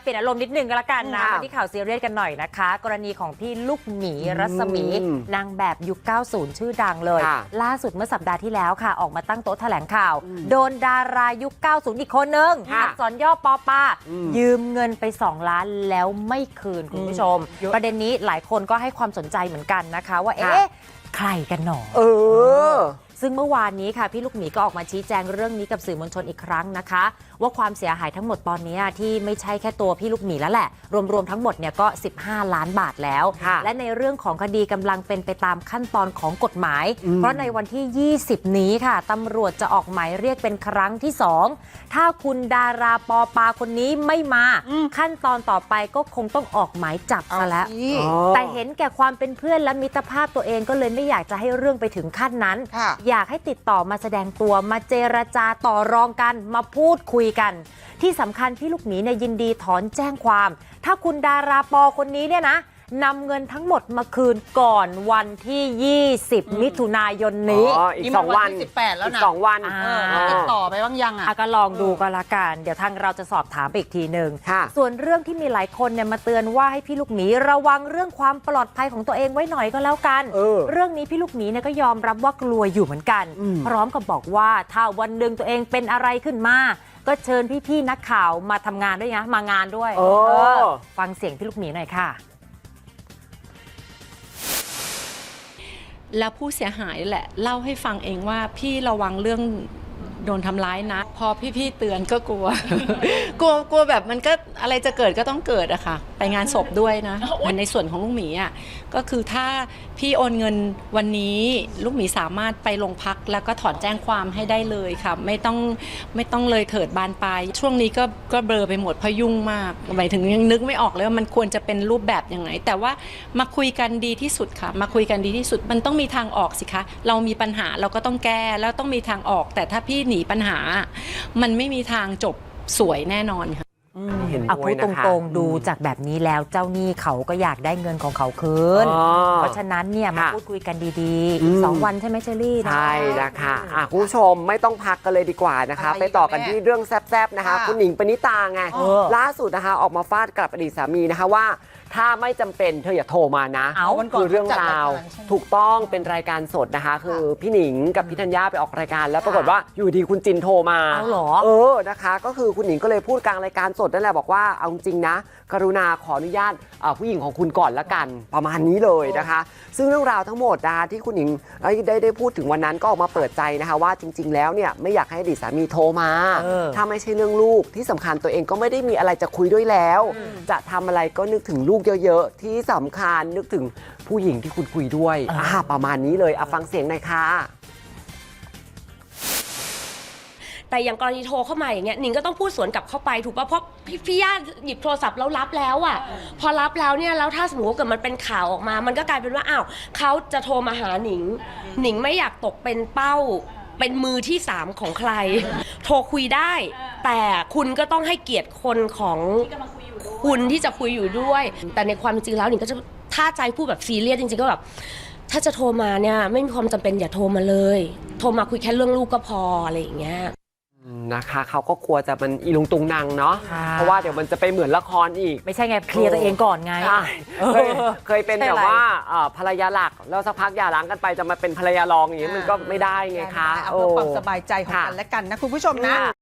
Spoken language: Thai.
เปลี่ยนอารมณ์นิดนึงก็แล้วกันนะค่ะมาที่ข่าวซีเรียสกันหน่อยนะคะ กรณีของพี่ลูกหมีรัศมี อืมนางแบบยุค 90 ชื่อดังเลย ค่ะล่าสุดเมื่อสัปดาห์ที่แล้วค่ะ ออกมาตั้งโต๊ะแถลงข่าวโดนดารายุค 90 อีกคนนึงค่ะอักษรย่อปอปาอืมยืมเงินไป 2 ล้านแล้วไม่คืนคุณผู้ชม เยอะ ประเด็นนี้หลายคนก็ให้ความสนใจเหมือนกันนะคะ ว่าค่ะเอ๊ะใครกันหนอ เออ ซึ่งเมื่อวานนี้ค่ะพี่ลูกหมีก็ออกมาชี้แจงเรื่องนี้กับสื่อมวลชนอีกครั้งนะคะ ว่าความเสียหายทั้งหมดตอนนี้ที่ไม่ใช่แค่ตัวพี่ลูกหมีแล้วแหละ รวมๆทั้งหมดเนี่ยก็ 15 ล้านบาทแล้วค่ะและในเรื่องของคดีกำลังเป็นไปตามขั้นตอนของกฎหมายอืมเพราะในวันที่ 20 นี้ค่ะตำรวจจะออกหมายเรียกเป็นครั้งที่ 2 ถ้าคุณดาราปอปาคนนี้ไม่มาขั้นตอนต่อไปก็คงต้องออกหมายจับซะแล้วอ๋อแต่เห็นแก่ความเป็นเพื่อนและมิตรภาพตัวเองก็เลยไม่อยากจะให้เรื่องไปถึงขั้นนั้นค่ะอยากให้ติดต่อมาแสดงตัวมาเจรจาต่อรองกันมาพูดคุยกัน ที่สำคัญพี่ลูกหมีเนี่ยยินดีถอนแจ้งความ ถ้าคุณดาราปอคนนี้เนี่ยนะ นำเงินทั้งหมดมาคืนก่อนวันที่ 20 มิถุนายนนี้ อ๋ออีกนี่สมัอนงวัวันนที่18แล้วนะ อีกสองวัน อ่า เออแล้วติดต่อไปบ้างยังอะ อะก็ลองดูก็แล้วกัน เดี๋ยวทางเราจะสอบถามไปอีกทีหนึ่งค่ะ ส่วนเรื่องที่มีหลายคนเนี่ยมาเตือนว่าให้พี่ลูกหมีระวังเรื่องความปลอดภัยของตัวเองไว้หน่อยก็แล้วกัน เออ เรื่องนี้พี่ลูกหมีเนี่ยก็ยอมรับว่ากลัวอยู่เหมือนกัน อืม พร้อมกับบอกว่าถ้าวันหนึ่งตัวเองเป็นอะไรขึ้นมา ก็เชิญพี่ๆนักข่าวมาทำงานด้วยนะมางานด้วยเออเออฟังเสียงพี่ลูกหมีหน่อยค่ะ แล้วผู้เสียหายแหละเล่าให้ฟังเองว่าพี่ระวังเรื่องโดนทำร้ายนะ พอพี่ๆเตือนก็กลัว กลัวกลัวแบบมันก็อะไรจะเกิดก็ต้องเกิดอะค่ะ ไปงานศพด้วยนะในส่วนของลูกหมีอะก็คือถ้าพี่โอนเงินวันนี้ลูกหมีสามารถไปโรงพัก แล้วก็ถอนแจ้งความให้ได้เลยค่ะไม่ต้องไม่ต้องเลยเถิดบานปลายช่วงนี้ก็ก็เบลอไปหมดเพราะยุ่งมากหมายถึงยังนึกไม่ออกเลยว่ามันควรจะเป็นรูปแบบยังไง แต่ว่ามาคุยกันดีที่สุดค่ะ มาคุยกันดีที่สุดมันต้องมีทางออกสิคะเรามีปัญหาเราก็ต้องแก้แล้วต้องมีทางออก แต่ถ้าพี่หนีปัญหา มันไม่มีทางจบสวยแน่นอนค่ะ เห็นเอาด้วพูยดนะตคะ รงๆดูจากแบบนี้แล้วเจ้าหนี้เขาก็อยากได้เงินของเขาคืน อ๋อเพราะฉะนั้นเนี่ยมาค่ะพูดคุยกันดีๆ อีกอืมสองวันใช่ไหมเชอรี่นะ ใช่นะคะอะคุณผู้ชมไม่ต้องพักกันเลยดีกว่านะคะ อะไรไปต่อกันอีกอะที่เรื่องแซบๆนะคะ ค่ะคุณหนิงปณิตาไงเออล่าสุดนะคะ ออกมาฟาดกลับอดีตสามีนะคะว่า ถ้าไม่จำเป็นเธออย่าโทรมานะเอาวันก่อนคือเรื่องราวจัดรายการใช่ไหม ถูกต้องเป็นรายการสดนะคะ คือพี่หนิงกับพี่ธัญญาไปออกรายการ แล้วปรากฏว่าอยู่ดีคุณจินโทรมา เอาเหรอ เออ นะคะ ก็คือคุณหนิงก็เลยพูดกลางรายการสดนั่นแหละบอกว่า เอาจริงๆนะ กรุณาขออนุญาตเอ่อผู้หญิงของคุณก่อนละกัน ประมาณนี้เลยนะคะ ซึ่งเรื่องราวทั้งหมดนะคะที่คุณหนิงเอ้ยได้ได้พูดถึงวันนั้นก็ออกมาเปิดใจนะคะว่าจริง ๆ แล้วเนี่ยไม่อยากให้อดีตสามีโทรมา เออ ถ้าไม่ใช่เรื่องลูกที่สำคัญตัวเองก็ไม่ได้มีอะไรจะคุยด้วยแล้ว จะทำอะไรก็นึกถึงลูกเยอะๆ ที่สำคัญนึกถึงผู้หญิงที่คุณคุยด้วยอ่าอ่าประมาณนี้เลยเอาฟังเสียงหน่อยค่ะ แต่อย่างกรณีโทรเข้ามาอย่างเงี้ยหนิงก็ต้องพูดสวนกลับเข้าไปถูกป่ะเพราะพี่พี่ญาติหยิบโทรศัพท์แล้วรับแล้วอะ พอรับแล้วเนี่ยแล้วถ้าสมมติว่าเกิดมันเป็นข่าวออกมา มันก็กลายเป็นว่าอ้าวเขาจะโทรมาหาหนิง หนิงไม่อยากตกเป็นเป้า เป็นมือที่สามของใคร โทรคุยได้ แต่คุณก็ต้องให้เกียรติคนของคุณที่จะคุยอยู่ด้วย แต่ในความจริงแล้วหนิงก็จะถ้าใจพูดแบบซีเรียสจริงๆก็แบบถ้าจะโทรมาเนี่ยไม่มีความจำเป็นอย่าโทรมาเลย โทรมาคุยแค่เรื่องลูกก็พออะไรอย่างเงี้ย นะคะเขาก็กลัวจะมันอีลุงตุงนางเนาะค่ะ เพราะว่าเดี๋ยวมันจะไปเหมือนละครอีก ไม่ใช่ไงเคลียร์ตัวเองก่อนไง ใช่เคยเคยเป็นใช่แบบอะไรว่าเอ่อภรรยาหลัก แล้วสักพักหย่าร้างกันไปจะมาเป็นภรรยารองอย่างนี้มันก็ไม่ได้ไงคะ เอาเพื่อความโสบายใจของค่ะกันและกันนะคุณผู้ชมนะค่ะ